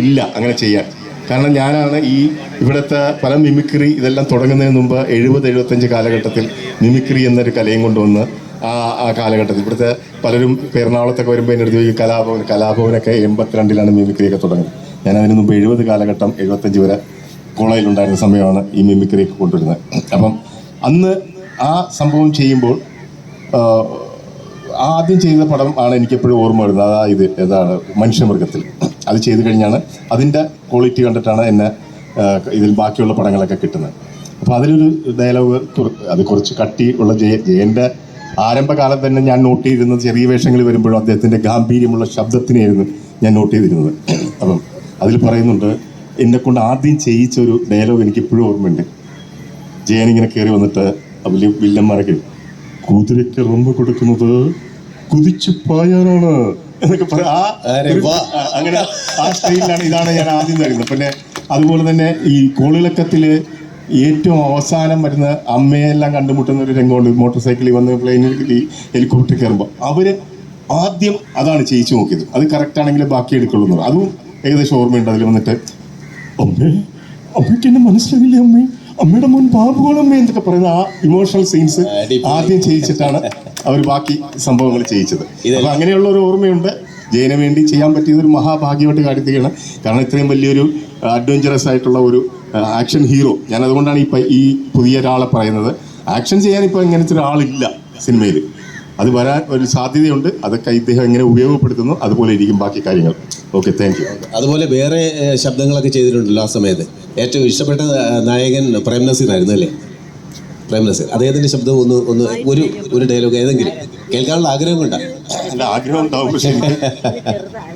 ഇല്ല അങ്ങനെ ചെയ്യാൻ. കാരണം ഞാനാണ് ഈ ഇവിടുത്തെ പല മിമിക്രി ഇതെല്ലാം തുടങ്ങുന്നതിന് മുമ്പ് എഴുപത് എഴുപത്തഞ്ച് കാലഘട്ടത്തിൽ മിമിക്രി എന്നൊരു കലയും കൊണ്ടുവന്ന് ആ ആ കാലഘട്ടത്തിൽ ഇവിടുത്തെ പലരും എറണാകുളത്തൊക്കെ വരുമ്പോൾ എന്റെ അടുത്ത് കലാഭവൻ കലാഭവനൊക്കെ എൺപത്തിരണ്ടിലാണ് മിമിക്രിയൊക്കെ തുടങ്ങുന്നത്. ഞാൻ അതിന് മുമ്പ് എഴുപത് കാലഘട്ടം എഴുപത്തഞ്ച് വരെ കോളേജിലുണ്ടായിരുന്ന സമയമാണ് ഈ മിമിക്രിയൊക്കെ കൊണ്ടുവരുന്നത്. അപ്പം അന്ന് ആ സംഭവം ചെയ്യുമ്പോൾ ആദ്യം ചെയ്ത പടം ആണ് എനിക്കെപ്പോഴും ഓർമ്മ വരുന്നത്. അതാ ഇത് ഏതാണ് മനുഷ്യമൃഗത്തിൽ. അത് ചെയ്ത് കഴിഞ്ഞാണ് അതിന്റെ ക്വാളിറ്റി കണ്ടിട്ടാണ് എന്നെ ഇതിൽ ബാക്കിയുള്ള പടങ്ങളൊക്കെ കിട്ടുന്നത്. അപ്പോൾ അതിലൊരു ഡയലോഗ് അത് കുറച്ച് കട്ടി ഉള്ള ജയ ജയന്റെ ആരംഭകാലം തന്നെ ഞാൻ നോട്ട് ചെയ്തിരുന്നത് ചെറിയ വേഷങ്ങളിൽ വരുമ്പോഴും അദ്ദേഹത്തിന്റെ ഗാംഭീര്യമുള്ള ശബ്ദത്തിനെയായിരുന്നു ഞാൻ നോട്ട് ചെയ്തിരുന്നത്. അപ്പം അതിൽ പറയുന്നുണ്ട് എന്നെ കൊണ്ട് ആദ്യം ചെയ്യിച്ച ഒരു ഡയലോഗ് എനിക്ക് ഇപ്പോഴും ഓർമ്മയുണ്ട്. ജയൻ ഇങ്ങനെ കയറി വന്നിട്ട് വലിയ വില്ലന്മാരൊക്കെ കുതിരയ്ക്ക് റൊമ്പ് കൊടുക്കുന്നത് കുതിച്ചു പായാനാണ്. എന്നൊക്കെ പറയാം ആ അങ്ങനെ ആ സ്റ്റൈലിലാണ് ഇതാണ് ഞാൻ ആദ്യം തരുന്നത് പിന്നെ അതുപോലെ തന്നെ ഈ കോളിളക്കത്തിൽ ഏറ്റവും അവസാനം വരുന്ന അമ്മയെല്ലാം കണ്ടുമുട്ടുന്ന ഒരു രംഗമുണ്ട്. മോട്ടോർ സൈക്കിളിൽ വന്ന് പ്ലെയിനിൽ ഈ ഹെലികോപ്റ്റർ കയറുമ്പോൾ അവർ ആദ്യം അതാണ് ചെയ്യിച്ചു നോക്കിയത്. അത് കറക്റ്റ് ആണെങ്കിൽ ബാക്കി എടുക്കുള്ളൂ അതും ഏകദേശം ഓർമ്മയുണ്ട് അതിൽ വന്നിട്ട് അമ്മേ അമ്മയ്ക്ക് എന്നെ മനസ്സിലായില്ലേ അമ്മേ? അമ്മയുടെ മുൻ ബാബുവാണമ്മേ എന്നൊക്കെ പറയുന്ന ആ ഇമോഷണൽ സീൻസ് ആദ്യം ചെയ്യിച്ചിട്ടാണ് അവർ ബാക്കി സംഭവങ്ങൾ ചെയ്യിച്ചത്. അപ്പോൾ അപ്പൊ അങ്ങനെയുള്ള ഒരു ഓർമ്മയുണ്ട്. ജയന് വേണ്ടി ചെയ്യാൻ പറ്റിയത് ഒരു മഹാഭാഗ്യമായിട്ട് കാണിക്കുകയാണ് കാരണം ഇത്രയും വലിയൊരു അഡ്വഞ്ചറസ് ആയിട്ടുള്ള ഒരു ആക്ഷൻ ഹീറോ ഞാൻ അതുകൊണ്ടാണ് ഈ ഈ പുതിയ ഒരാളെ പറയുന്നത്. ആക്ഷൻ ചെയ്യാൻ ഇപ്പോൾ ഇങ്ങനത്തെ ഒരാളില്ല സിനിമയിൽ അത് വരാൻ ഒരു സാധ്യതയുണ്ട്. അതൊക്കെ ഇദ്ദേഹം എങ്ങനെ ഉപയോഗപ്പെടുത്തുന്നു അതുപോലെ ഇരിക്കും ബാക്കി കാര്യങ്ങൾ. ഓക്കെ താങ്ക് യു അതുപോലെ വേറെ ശബ്ദങ്ങളൊക്കെ ചെയ്തിട്ടുണ്ടല്ലോ ആ സമയത്ത്. ഏറ്റവും ഇഷ്ടപ്പെട്ട നായകൻ പ്രേം നസീർ ആയിരുന്നു അല്ലേ? പ്രേം നസീർ അദ്ദേഹത്തിന്റെ ശബ്ദം ഒന്ന് ഒന്ന് ഒരു ഒരു ഡയലോഗ് ഏതെങ്കിലും. കേൾക്കാനുള്ള ആഗ്രഹം അല്ല ആഗ്രഹം ഉണ്ടാവും പക്ഷേ.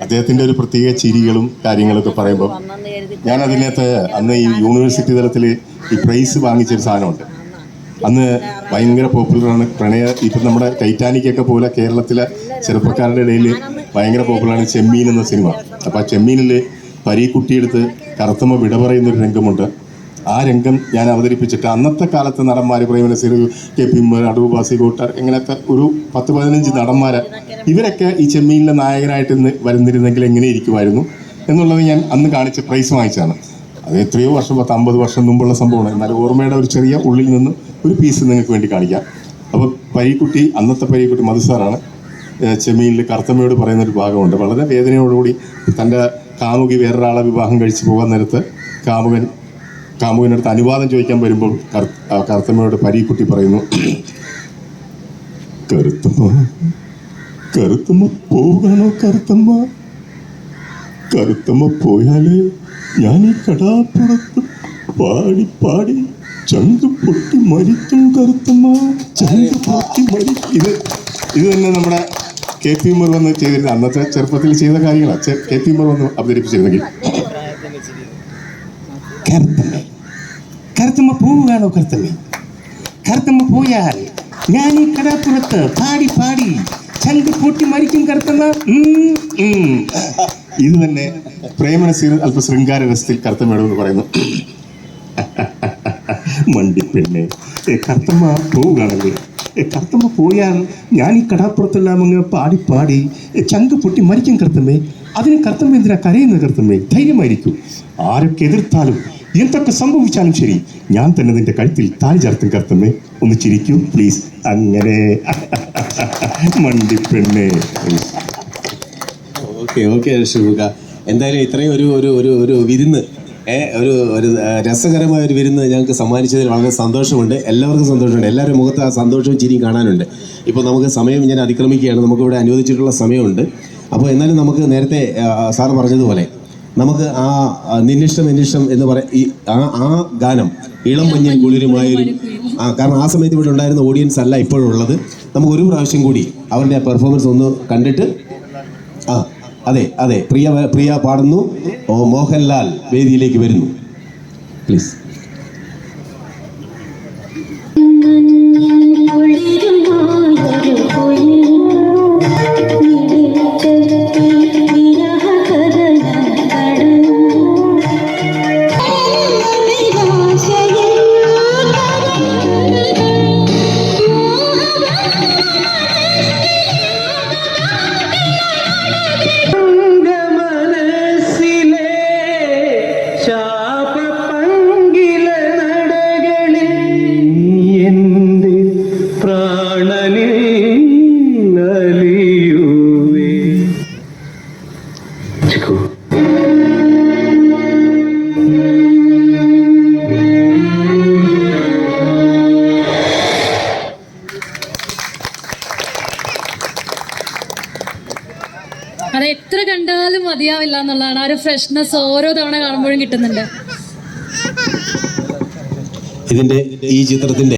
അദ്ദേഹത്തിന്റെ ഒരു പ്രത്യേക ചിരികളും കാര്യങ്ങളൊക്കെ പറയുമ്പോൾ ഞാൻ അതിനകത്ത് അന്ന് ഈ യൂണിവേഴ്സിറ്റി തലത്തിൽ ഈ പ്രൈസ് വാങ്ങിച്ചൊരു സാധനമുണ്ട്. അന്ന് ഭയങ്കര പോപ്പുലറാണ്. പ്രണയ ഇപ്പം നമ്മുടെ ടൈറ്റാനിക് ഒക്കെ പോലെ കേരളത്തിലെ ചെറുപ്പക്കാരുടെ ഇടയിൽ ഭയങ്കര പോപ്പുലറാണ് ചെമ്മീൻ എന്ന സിനിമ. അപ്പോൾ ആ ചെമ്മീനിൽ പരീക്കുട്ടിയെടുത്ത് കറുത്തമ്മ വിട പറയുന്നൊരു രംഗമുണ്ട്. ആ രംഗം ഞാൻ അവതരിപ്പിച്ചിട്ട് അന്നത്തെ കാലത്ത് നടന്മാർ പ്രേമനസീർ കെ പി അടൂർ ബാസി കോട്ടർ ഇങ്ങനത്തെ ഒരു പത്ത് പതിനഞ്ച് നടന്മാർ ഇവരൊക്കെ ഈ ചെമ്മീനിലെ നായകനായിട്ട് ഇന്ന് വരുന്നിരുന്നെങ്കിൽ എങ്ങനെ ഇരിക്കുമായിരുന്നു എന്നുള്ളത് ഞാൻ അന്ന് കാണിച്ച പ്രൈസ് വാങ്ങിച്ചാണ് അത് എത്രയോ വർഷം പത്ത് അമ്പത് വർഷം മുമ്പുള്ള സംഭവമാണ്. എന്നാൽ ഓർമ്മയുടെ ഒരു ചെറിയ ഉള്ളിൽ നിന്ന് ഒരു പീസ് നിങ്ങൾക്ക് വേണ്ടി കാണിക്കാം. അപ്പോൾ പരീക്കുട്ടി അന്നത്തെ പരീക്കുട്ടി മധുസാറാണ്. ചെമ്മീനിൽ കർത്തമ്മയോട് പറയുന്ന ഒരു ഭാഗമുണ്ട്. വളരെ വേദനയോടുകൂടി തന്റെ കാമുകി വേറൊരാളെ വിവാഹം കഴിച്ച് പോകാൻ നേരത്ത് കാമുകൻ കാമുകനടുത്ത് അനുവാദം ചോദിക്കാൻ വരുമ്പോൾ കറുത്തമ്മയോട് പരീക്കുട്ടി പറയുന്നു കറുത്തമ്മ കറുത്തമ്മ പോവുകയാണോ കറുത്തമ്മ? കറുത്തമ്മ പോയാലേ ഞാൻ ഈ കടാപ്പുറത്ത് പാടി പാടി ചങ്ക് പൊട്ടി മരിക്കും കറുത്തമ്മ ചങ്ക് പൊട്ടി മരിക്കും ഇത് ഇത് തന്നെ നമ്മുടെ കെ പി ഉമർ വന്ന് ചെയ്തിരുന്ന അന്നത്തെ ചെറുപ്പത്തിൽ ചെയ്ത കാര്യങ്ങളാണ് കെ പി ഉമർ വന്ന് അവതരിപ്പിച്ചിരുന്നെങ്കിൽ. കറുത്തമ്മ. കറുത്തമ്മ പോവുകയാണോ കറുത്തമ്മ പോയാൽ ഞാൻ ഈ കടാപ്പുറത്ത് പാടി പാടി ചങ്ക് പൊട്ടി മരിക്കും കറുത്തമ്മ. ഇത് തന്നെ പ്രേമനസീർ അല്പ ശൃംഗാര രസത്തിൽ കറുത്തമ്മയോട് പറയുന്നു. മണ്ടിപ്പെണ്ണെ പോവുകയാണല്ലേ ഏ, കറുത്തമ്മ പോയാൽ ഞാൻ ഈ കടാപ്പുറത്തെല്ലാം അങ്ങ് പാടി പാടി ചങ്ക് പൊട്ടി മരിക്കും കറുത്തമ്മേ. അതിന് കർത്തമ്മ എന്തിനാ കരയുന്നത് കർത്തമ്മേ ധൈര്യമായിരിക്കും. ആരൊക്കെ എതിർത്താലും എന്തൊക്കെ സംഭവിച്ചാലും ശരി ഞാൻ തന്നെ നിന്റെ കഴുത്തിൽ താലി ചേർത്തും കർത്തമ്മേ ഒന്ന് ചിരിക്കൂ പ്ലീസ് അങ്ങനെ. മണ്ടിപ്പെണ്ണേ ഓക്കെ ഓക്കെ ഷിബുക എന്തായാലും ഇത്രയും ഒരു ഒരു ഒരു ഒരു വിരുന്ന് ഒരു ഒരു രസകരമായ ഒരു വിരുന്ന് ഞങ്ങൾക്ക് സമ്മാനിച്ചതിൽ വളരെ സന്തോഷമുണ്ട്. എല്ലാവർക്കും സന്തോഷമുണ്ട്. എല്ലാവരും മുഖത്ത് ആ സന്തോഷവും ചിരിയും കാണാനുണ്ട്. ഇപ്പോൾ നമുക്ക് സമയം ഞാൻ അതിക്രമിക്കുകയാണ്. നമുക്കിവിടെ അനുവദിച്ചിട്ടുള്ള സമയമുണ്ട്. അപ്പോൾ എന്നാലും നമുക്ക് നേരത്തെ സാർ പറഞ്ഞതുപോലെ നമുക്ക് ആ നിന്നിഷ്ടം നിന്നിഷ്ടം എന്ന് പറയാം ഈ ആ ആ ഗാനം ഇളം മഞ്ഞൻ കുളിരുമായൊരു ആ കാരണം ആ സമയത്ത് ഇവിടെ ഉണ്ടായിരുന്ന ഓഡിയൻസ് അല്ല ഇപ്പോഴുള്ളത്. നമുക്ക് ഒരു പ്രാവശ്യം കൂടി അവരുടെ ആ പെർഫോമൻസ് ഒന്ന് കണ്ടിട്ട് ആ അതെ അതെ പ്രിയ പ്രിയ പാടുന്നു. ഓ മോഹൻലാൽ വേദിയിലേക്ക് വരുന്നു. പ്ലീസ് അത് എത്ര കണ്ടാലും മതിയാവില്ല എന്നുള്ളതാണ്. ആ ഒരു ഫ്രഷ്നെസ് ഓരോ തവണ കാണുമ്പോഴും കിട്ടുന്നുണ്ട്. ഇതിന്റെ ഈ ചിത്രത്തിന്റെ